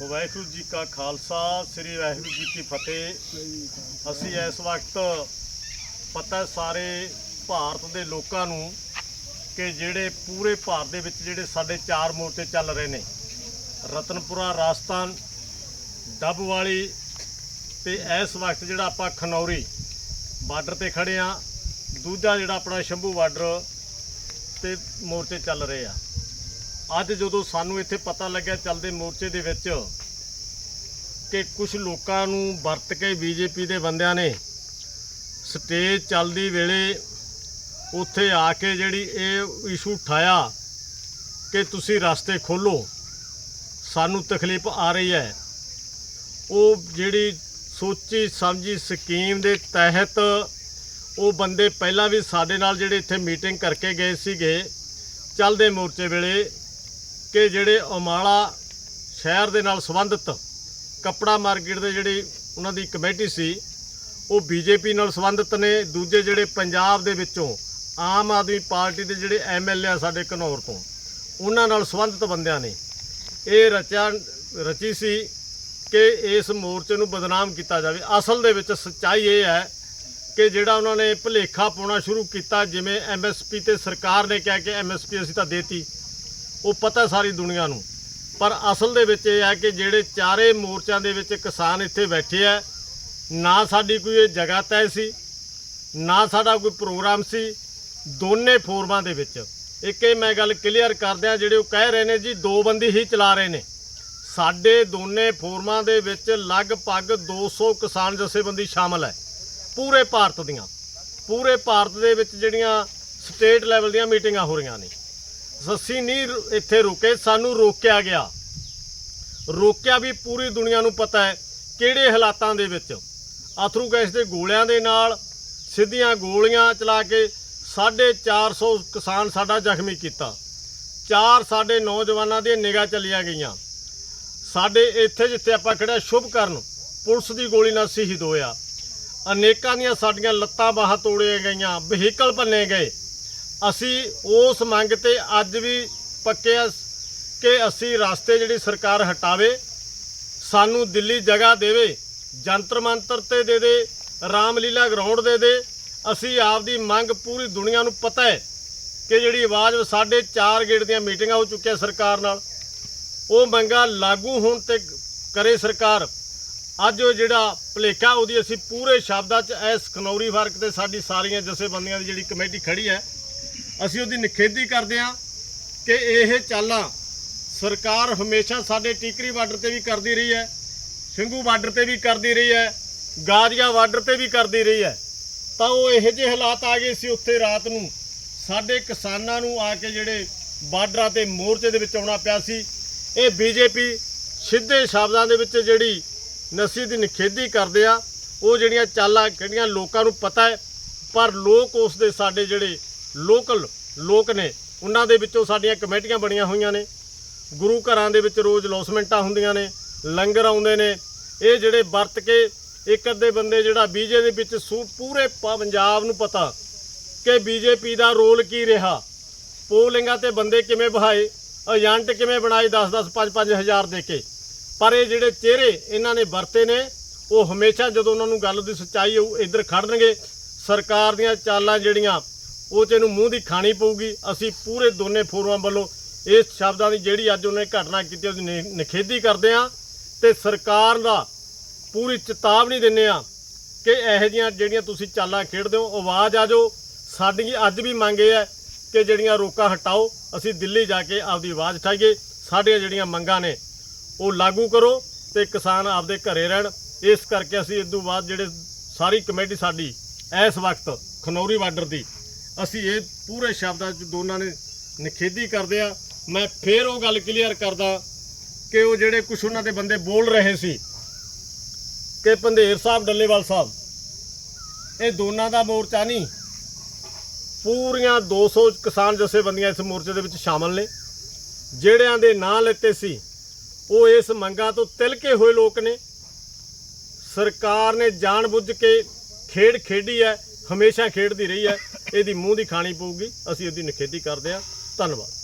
ਵਾਹਿਗੁਰੂ ਜੀ ਕਾ ਖਾਲਸਾ, ਸ੍ਰੀ ਵਾਹਿਗੁਰੂ ਜੀ ਕੀ ਫਤਿਹ। ਅਸੀਂ ਇਸ ਵਕਤ ਪਤਾ ਸਾਰੇ ਭਾਰਤ ਦੇ ਲੋਕਾਂ ਨੂੰ ਕਿ ਜਿਹੜੇ ਪੂਰੇ ਭਾਰਤ ਦੇ ਵਿੱਚ ਜਿਹੜੇ ਸਾਡੇ ਚਾਰ ਮੋਰਚੇ ਚੱਲ ਰਹੇ ਨੇ, ਰਤਨਪੁਰਾ, ਰਾਜਸਥਾਨ ਡੱਬ ਵਾਲੀ ਤੇ ਇਸ ਵਕਤ ਜਿਹੜਾ ਆਪਾਂ ਖਨੌਰੀ ਬਾਰਡਰ ਤੇ ਖੜੇ ਆ ਦੂਜਾ ਜਿਹੜਾ ਆਪਣਾ ਸ਼ੰਭੂ ਬਾਰਡਰ ਤੇ ਮੋਰਚੇ ਚੱਲ ਰਹੇ ਆ। ਅੱਜ ਜਦੋਂ ਸਾਨੂੰ ਇੱਥੇ ਪਤਾ ਲੱਗਿਆ ਚੱਲਦੇ ਮੋਰਚੇ ਦੇ ਵਿੱਚ ਕਿ ਕੁਝ ਲੋਕਾਂ ਨੂੰ ਵਰਤ ਕੇ ਬੀਜੇਪੀ ਦੇ ਬੰਦਿਆਂ ਨੇ ਸਟੇਜ ਚੱਲਦੀ ਵੇਲੇ ਉੱਥੇ ਆ ਕੇ ਜਿਹੜੀ ਇਹ ਇਸ਼ੂ ਉਠਾਇਆ ਕਿ ਤੁਸੀਂ ਰਸਤੇ ਖੋਲੋ ਸਾਨੂੰ ਤਕਲੀਫ ਆ ਰਹੀ ਹੈ। ਉਹ ਜਿਹੜੀ ਸੋਚੀ ਸਮਝੀ ਸਕੀਮ ਦੇ ਤਹਿਤ ਉਹ ਬੰਦੇ ਪਹਿਲਾਂ ਵੀ ਸਾਡੇ ਨਾਲ ਜਿਹੜੇ ਇੱਥੇ ਮੀਟਿੰਗ ਕਰਕੇ ਗਏ ਸੀਗੇ, ਚੱਲਦੇ ਮੋਰਚੇ ਵੇਲੇ ਕਿ ਜਿਹੜੇ ਅਮਾਲਾ ਸ਼ਹਿਰ ਦੇ ਨਾਲ ਸੰਬੰਧਿਤ ਕੱਪੜਾ ਮਾਰਕੀਟ ਦੇ ਜਿਹੜੀ ਉਹਨਾਂ ਦੀ ਕਮੇਟੀ ਸੀ, ਉਹ ਬੀਜੇਪੀ ਨਾਲ ਸੰਬੰਧਿਤ ਨੇ। ਦੂਜੇ ਜਿਹੜੇ ਪੰਜਾਬ ਦੇ ਵਿੱਚੋਂ ਆਮ ਆਦਮੀ ਪਾਰਟੀ ਦੇ ਜਿਹੜੇ ਐਮਐਲਏ ਆ ਸਾਡੇ ਘਨੌਰ ਤੋਂ, ਉਹਨਾਂ ਨਾਲ ਸੰਬੰਧਿਤ ਬੰਦਿਆਂ ਨੇ ਇਹ ਰਚਿਆ, ਰਚੀ ਸੀ ਕਿ ਇਸ ਮੋਰਚੇ ਨੂੰ ਬਦਨਾਮ ਕੀਤਾ ਜਾਵੇ। ਅਸਲ ਦੇ ਵਿੱਚ ਸੱਚਾਈ ਇਹ ਹੈ ਕਿ ਜਿਹੜਾ ਉਹਨਾਂ ਨੇ ਭੁਲੇਖਾ ਪਾਉਣਾ ਸ਼ੁਰੂ ਕੀਤਾ, ਜਿਵੇਂ ਐਮਐਸਪੀ ਤੇ ਸਰਕਾਰ ਨੇ ਕਿਹਾ ਕਿ ਐਮਐਸਪੀ ਅਸੀਂ ਤਾਂ ਦੇਤੀ ਉਹ ਪਤਾ ਸਾਰੀ ਦੁਨੀਆ ਨੂੰ। ਪਰ ਅਸਲ ਦੇ ਵਿੱਚ ਇਹ ਹੈ ਕਿ ਜਿਹੜੇ ਚਾਰੇ ਮੋਰਚਿਆਂ ਦੇ ਵਿੱਚ ਕਿਸਾਨ ਇੱਥੇ ਬੈਠੇ ਆ, ਨਾ ਸਾਡੀ ਕੋਈ ਇਹ ਜਗ੍ਹਾ ਤੈਅ ਸੀ, ਨਾ ਸਾਡਾ ਕੋਈ ਪ੍ਰੋਗਰਾਮ ਸੀ, ਦੋਨੇ ਫੋਰਮਾਂ ਦੇ ਵਿੱਚ। ਇੱਕ ਇਹ ਮੈਂ ਗੱਲ ਕਲੀਅਰ ਕਰਦਿਆਂ ਜਿਹੜੇ ਉਹ ਕਹਿ ਰਹੇ ਨੇ ਜੀ, ਦੋ ਬੰਦੀ ਹੀ ਚਲਾ ਰਹੇ ਨੇ। ਸਾਡੇ ਦੋਨੇ ਫੋਰਮਾਂ ਦੇ ਵਿੱਚ ਲਗਭਗ 200 ਕਿਸਾਨ ਜਥੇਬੰਦੀ ਸ਼ਾਮਲ ਹੈ, ਪੂਰੇ ਭਾਰਤ ਦੀਆਂ। ਪੂਰੇ ਭਾਰਤ ਦੇ ਵਿੱਚ ਜਿਹੜੀਆਂ ਸਟੇਟ ਲੈਵਲ ਦੀਆਂ ਮੀਟਿੰਗਾਂ ਹੋ ਰਹੀਆਂ ਨੇ। ਸੱਸੀ ਨਹੀਂ ਰੁ- ਇੱਥੇ ਰੁਕੇ, ਸਾਨੂੰ ਰੋਕਿਆ ਗਿਆ। ਰੋਕਿਆ ਵੀ ਪੂਰੀ ਦੁਨੀਆ ਨੂੰ ਪਤਾ ਹੈ ਕਿਹੜੇ ਹਾਲਾਤਾਂ ਦੇ ਵਿੱਚ। ਅਥਰੂ ਗੈਸ ਦੇ ਗੋਲਿਆਂ ਦੇ ਨਾਲ ਸਿੱਧੀਆਂ ਗੋਲੀਆਂ ਚਲਾ ਕੇ 450 ਕਿਸਾਨ ਸਾਡਾ ਜ਼ਖਮੀ ਕੀਤਾ। ਚਾਰ ਸਾਡੇ ਨੌਜਵਾਨਾਂ ਦੀਆਂ ਨਿਗਾਹ ਚਲੀਆਂ ਗਈਆਂ। ਸਾਡੇ ਇੱਥੇ ਜਿੱਥੇ ਆਪਾਂ ਖੜਿਆ ਸ਼ੁਭ ਕਰਨ, ਪੁਲਿਸ ਦੀ ਗੋਲੀ ਨਾਲ ਸ਼ਹੀਦ ਹੋਇਆ। ਅਨੇਕਾਂ ਦੀਆਂ ਸਾਡੀਆਂ ਲੱਤਾਂ ਬਾਹਾਂ ਤੋੜੀਆਂ ਗਈਆਂ, ਵਹੀਕਲ ਭੰਨੇ ਗਏ। ਅਸੀਂ ਉਸ ਮੰਗ ਤੇ ਅੱਜ ਵੀ ਪੱਕੇ ਆ ਕਿ ਅਸੀਂ ਰਸਤੇ ਜਿਹੜੀ ਸਰਕਾਰ ਹਟਾਵੇ, ਸਾਨੂੰ ਦਿੱਲੀ ਜਗ੍ਹਾ ਦੇਵੇ, ਜੰਤਰ ਮੰਤਰ ਤੇ ਦੇ ਦੇ, ਰਾਮਲੀਲਾ ਗਰਾਊਂਡ ਦੇ ਦੇ, ਅਸੀਂ ਆਪਦੀ ਮੰਗ ਪੂਰੀ ਦੁਨੀਆ ਨੂੰ ਪਤਾ ਹੈ ਕਿ ਜਿਹੜੀ ਆਵਾਜ਼ ਸਾਡੇ 4 ਗੇੜ ਦੀਆਂ ਮੀਟਿੰਗਾਂ ਹੋ ਚੁੱਕੀਆਂ ਸਰਕਾਰ ਨਾਲ, ਉਹ ਮੰਗਾਂ ਲਾਗੂ ਹੋਣ ਤੇ ਕਰੇ ਸਰਕਾਰ। ਅੱਜ ਉਹ ਜਿਹੜਾ ਭੁਲੇਖਾ, ਉਹਦੀ ਅਸੀਂ ਪੂਰੇ ਸ਼ਬਦਾਂ 'ਚ ਇਸ ਖਨੌਰੀ ਫ਼ਰਕ ਤੇ ਸਾਡੀ ਸਾਰੀਆਂ ਜਥੇਬੰਦੀਆਂ ਦੀ ਜਿਹੜੀ ਕਮੇਟੀ ਖੜੀ ਹੈ ਅਸੀਂ ਉਹਦੀ ਨਿਖੇਧੀ ਕਰਦੇ ਹਾਂ ਕਿ ਇਹ ਚਾਲਾਂ ਸਰਕਾਰ ਹਮੇਸ਼ਾ ਸਾਡੇ ਟੀਕਰੀ ਬਾਰਡਰ ਤੇ ਵੀ ਕਰਦੀ ਰਹੀ ਹੈ, ਸਿੰਘੂ ਬਾਰਡਰ ਤੇ ਵੀ ਕਰਦੀ ਰਹੀ ਹੈ, ਗਾਜੀਆ ਬਾਰਡਰ ਤੇ ਵੀ ਕਰਦੀ ਰਹੀ ਹੈ। ਤਾਂ ਉਹ ਇਹੋ ਜਿਹੇ ਹਾਲਾਤ ਆ ਗਏ ਸੀ ਉੱਥੇ ਰਾਤ ਨੂੰ। ਸਾਡੇ ਕਿਸਾਨਾਂ ਨੂੰ ਆ ਕੇ ਜਿਹੜੇ ਬਾਰਡਰਾਂ ਤੇ ਮੋਰਚੇ ਦੇ ਵਿੱਚ ਆਉਣਾ ਪਿਆ ਸੀ। ਇਹ ਬੀਜੇਪੀ ਸਿੱਧੇ ਸ਼ਬਦਾਂ ਦੇ ਵਿੱਚ ਜਿਹੜੀ ਨਸੀ ਦੀ ਨਿਖੇਧੀ ਕਰਦੇ ਆ, ਉਹ ਜਿਹੜੀਆਂ ਚਾਲਾਂ ਕਿਹੜੀਆਂ ਲੋਕਾਂ ਨੂੰ ਪਤਾ ਹੈ, ਪਰ ਲੋਕ ਉਸ ਦੇ ਸਾਡੇ ਜਿਹੜੇ ਲੋਕਲ ਲੋਕ ਨੇ। ਉਹਨਾਂ ਦੇ ਵਿੱਚੋਂ ਸਾਡੀਆਂ ਕਮੇਟੀਆਂ ਬਣੀਆਂ ਹੋਈਆਂ ਨੇ। ਗੁਰੂ ਘਰਾਂ ਦੇ ਵਿੱਚ ਰੋਜ਼ ਲੌਸਮੈਂਟਾਂ ਹੁੰਦੀਆਂ ਨੇ। ਲੰਗਰ ਆਉਂਦੇ ਨੇ। ਇਹ ਜਿਹੜੇ ਵਰਤ ਕੇ ਇੱਕ ਅੱਧੇ ਬੰਦੇ ਜਿਹੜਾ ਬੀਜੇ ਦੇ ਵਿੱਚ ਸੂ, ਪੂਰੇ ਪੰਜਾਬ ਨੂੰ ਪਤਾ ਕਿ ਬੀਜੇਪੀ ਦਾ ਰੋਲ ਕੀ ਰਿਹਾ। ਪੋਲਿੰਗਾਂ ਤੇ ਬੰਦੇ ਕਿਵੇਂ ਬਹਾਏ ਏਜੰਟ ਕਿਵੇਂ ਬਣਾਏ 10-10 5-5 ਹਜ਼ਾਰ ਦੇ ਕੇ। ਪਰ ਇਹ ਜਿਹੜੇ ਚਿਹਰੇ ਇਹਨਾਂ ਨੇ ਵਰਤੇ ਨੇ, ਉਹ ਹਮੇਸ਼ਾ ਜਦੋਂ ਉਹਨਾਂ ਨੂੰ ਗੱਲ ਦੀ ਸੱਚਾਈ ਹੋਊ, ਇੱਧਰ ਖੜਨਗੇ। ਸਰਕਾਰ ਦੀਆਂ ਚਾਲਾਂ ਜਿਹੜੀਆਂ ਉਹ ਚ ਇਹਨੂੰ ਮੂੰਹ ਦੀ ਖਾਣੀ ਪਊਗੀ। ਅਸੀਂ ਪੂਰੇ ਦੋਨੇ ਫੋਰਮਾਂ ਵੱਲੋਂ ਇਸ ਸ਼ਬਦਾਂ ਦੀ ਜਿਹੜੀ ਅੱਜ ਉਹਨੇ ਘਟਨਾ ਕੀਤੀ, ਉਹਦੀ ਨਿ- ਨਿਖੇਧੀ ਕਰਦੇ ਆ ਤੇ ਸਰਕਾਰ ਦਾ ਪੂਰੀ ਚੇਤਾਵਨੀ ਦਿੰਨੇ ਆ ਕਿ ਇਹੋ ਜਿਹੀਆਂ ਜਿਹੜੀਆਂ ਤੁਸੀਂ ਚਾਲਾਂ ਖੇਡਦੇ ਹੋ, ਆਵਾਜ਼ ਆ ਜਾਓ। ਸਾਡੀ ਅੱਜ ਵੀ ਮੰਗ ਇਹ ਹੈ ਕਿ ਜਿਹੜੀਆਂ ਰੋਕਾਂ ਹਟਾਓ, ਅਸੀਂ ਦਿੱਲੀ ਜਾ ਕੇ ਆਪਦੀ ਆਵਾਜ਼ ਉਠਾਈਏ। ਸਾਡੀਆਂ ਜਿਹੜੀਆਂ ਮੰਗਾਂ ਨੇ, ਉਹ ਲਾਗੂ ਕਰੋ ਤੇ ਕਿਸਾਨ ਆਪਦੇ ਘਰੇ ਰਹਿਣ। ਇਸ ਕਰਕੇ ਅਸੀਂ ਇਸ ਤੋਂ ਬਾਅਦ ਜਿਹੜੇ ਸਾਰੀ ਕਮੇਟੀ ਸਾਡੀ, ਇਸ ਵਕਤ ਖਨੌਰੀ ਬਾਰਡਰ ਦੀ ਅਸੀਂ ਇਹ ਪੂਰੇ ਸ਼ਬਦਾਂ 'ਚ ਦੋਨਾਂ ਨੇ ਨਿਖੇਧੀ ਕਰਦੇ ਆ। ਮੈਂ ਫੇਰ ਉਹ ਗੱਲ ਕਲੀਅਰ ਕਰਦਾ ਕਿ ਉਹ ਜਿਹੜੇ ਕੁਝ ਉਹਨਾਂ ਦੇ ਬੰਦੇ ਬੋਲ ਰਹੇ ਸੀ ਕਿ ਪੰਧੇਰ ਸਾਹਿਬ, ਡੱਲੇਵਾਲ ਸਾਹਿਬ, ਇਹ ਦੋਨਾਂ ਦਾ ਮੋਰਚਾ ਨਹੀਂ, ਪੂਰੀਆਂ 200 ਕਿਸਾਨ ਜਥੇਬੰਦੀਆਂ ਇਸ ਮੋਰਚੇ ਦੇ ਵਿੱਚ ਸ਼ਾਮਲ ਨੇ। ਜਿਹੜਿਆਂ ਦੇ ਨਾਂ ਲੈਤੇ ਸੀ, ਉਹ ਇਸ ਮੰਗਾਂ ਤੋਂ ਤਿਲਕੇ ਹੋਏ ਲੋਕ ਨੇ। ਸਰਕਾਰ ਨੇ ਜਾਣਬੁੱਝ ਕੇ ਖੇਡ ਖੇਡੀ ਹੈ, ਹਮੇਸ਼ਾ ਖੇਡਦੀ ਰਹੀ ਹੈ। ਇਹਦੀ ਮੂੰਹ ਦੀ ਖਾਣੀ ਪਊਗੀ ਅਸੀਂ ਉਹਦੀ ਨਿਖੇਧੀ ਕਰਦੇ ਹਾਂ। ਧੰਨਵਾਦ।